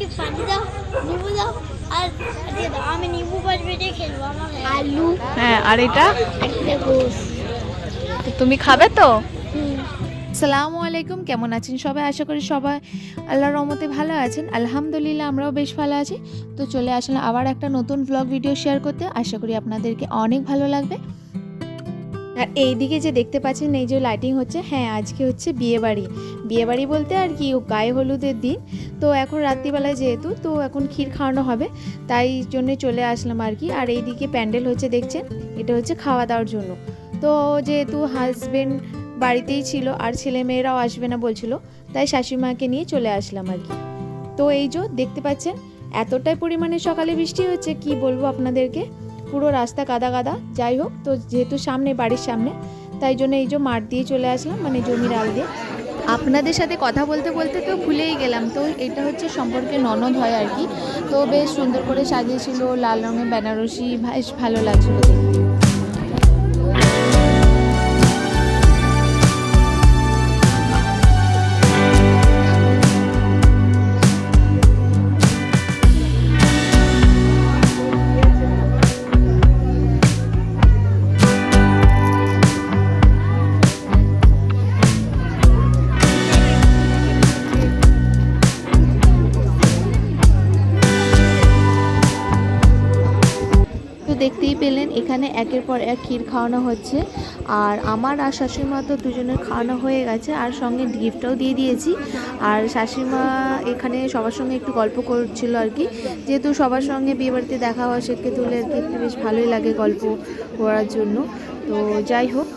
আমাকে পানি দাও নিবু দাও আর আমি নিবু খেলব আমার আলু। হ্যাঁ আর এটা? তুমি খাবে তো? সালামু আলাইকুম কেমন আছেন সবাই? আশা করি সবাই আল্লাহর রহমতে ভালো আছেন। আলহামদুলিল্লাহ আমরাও বেশ ভালো আছি। তো চলে আসলাম আবার একটা নতুন ব্লগ ভিডিও শেয়ার করতে। আশা করি আপনাদেরকে অনেক ভালো লাগবে। আর এই দিকে যে দেখতে পাচ্ছেন, এই যে লাইটিং হচ্ছে হ্যাঁ আজকে হচ্ছে বিয়ে বাড়ি বিয়ে বাড়ি বলতে আর কি, গায়ে হলুদের দিন। তো এখন রাত্রিবেলায় যেহেতু, তো এখন ক্ষীর খাওয়ানো হবে। তাই জন্যে চলে আসলাম আর কি। আর এই দিকে প্যান্ডেল হচ্ছে, দেখছেন? এটা হচ্ছে খাওয়া দাওয়ার জন্য। তো যেহেতু হাজবেন্ড বাড়িতেই ছিল, আর ছেলে মেয়েরাও আসবে না বলছিল, তাই শাশুড়িমাকে নিয়ে চলে আসলাম আর কি। তো এই যে দেখতে পাচ্ছেন, এতটাই পরিমাণে সকালে বৃষ্টি হচ্ছে, কি বলব আপনাদেরকে? পুরো রাস্তা কাদা কাদা যাই হোক, তো যেহেতু সামনে, বাড়ির সামনে, তাই জন্য এই যে মাঠ দিয়ে চলে আসলাম মানে জমির আল দিয়ে। আপনাদের সাথে কথা বলতে বলতে তো ভুলেই গেলাম। তো এটা হচ্ছে সম্পর্কে ননদ হয় আর কি। তো বেশ সুন্দর করে সাজিয়েছিল, লাল রঙের বেনারসি, বেশ ভালো লাগছিল দেখতে। দেখতেই পেলেন, এখানে একের পর এক ক্ষীর খাওয়ানো হচ্ছে। আর আমার আর শাশুড়িমা তো দুজনের খাওয়ানো হয়ে গেছে, আর সঙ্গে গিফটটাও দিয়ে দিয়েছি। আর শাশুড়িমা এখানে সবার সঙ্গে একটু গল্প করছিল আর কি। যেহেতু সবার সঙ্গে বিয়েবাড়িতে দেখা হওয়া সেকে তুলে আর কি একটু বেশ ভালোই লাগে গল্প করার জন্য। তো যাই হোক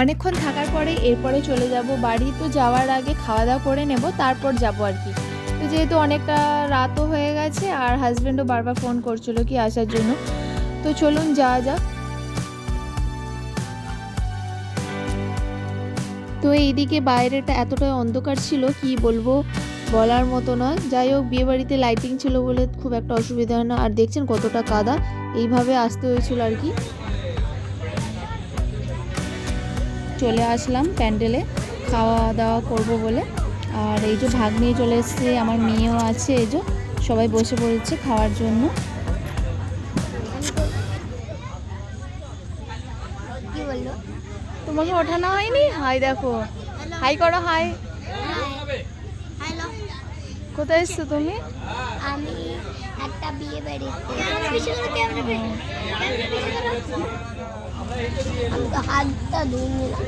অনেকক্ষণ থাকার পরে এরপরে চলে যাব বাড়ি। তো যাওয়ার আগে খাওয়া দাওয়া করে নেব, তারপর যাব আর কি। তো যেহেতু অনেকটা রাতও হয়ে গেছে, আর হাজব্যান্ডও বারবার ফোন করছিল কি আসার জন্য। তো চলুন যাওয়া যাক। তো এইদিকে বাইরেটা এতটা অন্ধকার ছিল, কি বলব বলার মতো নয়। যাই হোক বিয়ে বাড়িতে লাইটিং ছিল বলে খুব একটা অসুবিধা হয় না। আর দেখছেন কতটা কাদা, এইভাবে আসতে হয়েছিল আর কি। চলে আসলাম প্যান্ডেলে খাওয়া দাওয়া করব বলে। আর এই যে ভাগ নিয়ে চলে এসছে আমার মেয়েও আছে এই যে সবাই বসে পড়েছে খাওয়ার জন্য। তোমাকে ওঠানো হয়নি? হাই দেখো। হাই করো হাই। কোথায় এসছো তুমি? আমি একটা বিয়ে বাড়িতে হাতটা ধুয়ে নিলাম।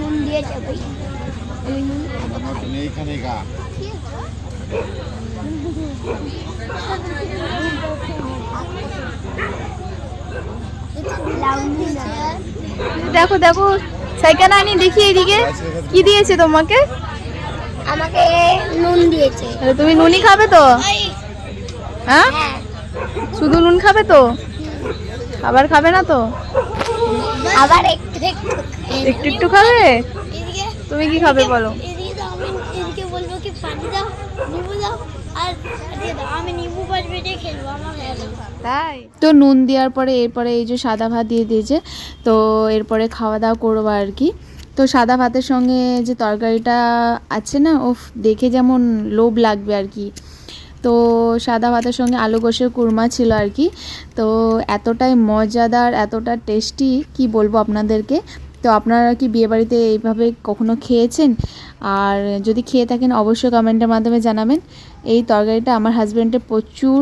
নুন দিয়েছে ভাই আমি নুন খাব এইখানে গা। এটা দিলাম না দেখো দেখো সাইকেল আনি দেখি এদিকে কি দিয়েছে তোমাকে? আমাকে নুন দিয়েছে। তুমি নুনই খাবে তো? হ্যাঁ? হ্যাঁ। শুধু নুন খাবে তো? খাবার খাবে না তো? আবার একটু একটু একটু একটু খাবে? তুমি কি খাবে বলো? এদিকে বলব কি পানি দাও নিবু দাও আর আমি নিবু পাঁচ বেটে খেলব আমার তাই? তো নুন দেওয়ার পরে এরপরে এই যে সাদা ভাত দিয়ে দিয়েছে তো এরপরে খাওয়া দাওয়া করব আর কি। তো সাদা ভাতের সঙ্গে যে তরকারিটা আছে না ও দেখে যেমন লোভ লাগবে আর কি। তো সাদা ভাতের সঙ্গে আলু গোশের কুরমা ছিল আর কি। তো এতটাই মজাদার, এতটা টেস্টি কি বলব আপনাদেরকে? তো আপনারা কি বিয়েবাড়িতে এইভাবে কখনো খেয়েছেন? আর যদি খেয়ে থাকেন, অবশ্যই কমেন্টের মাধ্যমে জানাবেন। এই তরকারিটা আমার হাজব্যান্ডের প্রচুর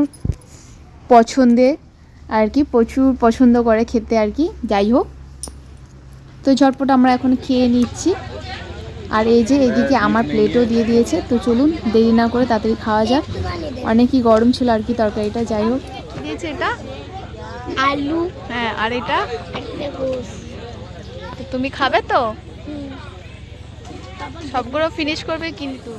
পছন্দে আর কি, প্রচুর পছন্দ করে খেতে আর কি। যাই হোক, তো ঝটপট আমরা এখন খেয়ে নিচ্ছি। আর এই যে এইদিকে আমার প্লেটও দিয়ে দিয়েছে, তো চলুন দেরি না করে তাড়াতাড়ি খাওয়া যাক। অনেকই গরম ছিল আর কি তরকারিটা যাই হোক। দিয়েছে এটা? আলু। হ্যাঁ আর এটা? তুমি খাবে তো? সবগুলো ফিনিশ করবে কিন্তু।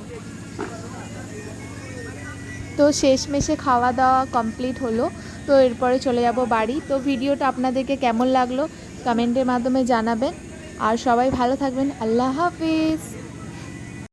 তো শেষমেশে খাওয়া দাওয়া কমপ্লিট হলো। তো এরপরে চলে যাব বাড়ি। তো ভিডিওটা আপনাদেরকে কেমন লাগল? কমেন্টের মাধ্যমে জানাবেন। আর সবাই ভালো থাকবেন। আল্লাহ হাফিজ।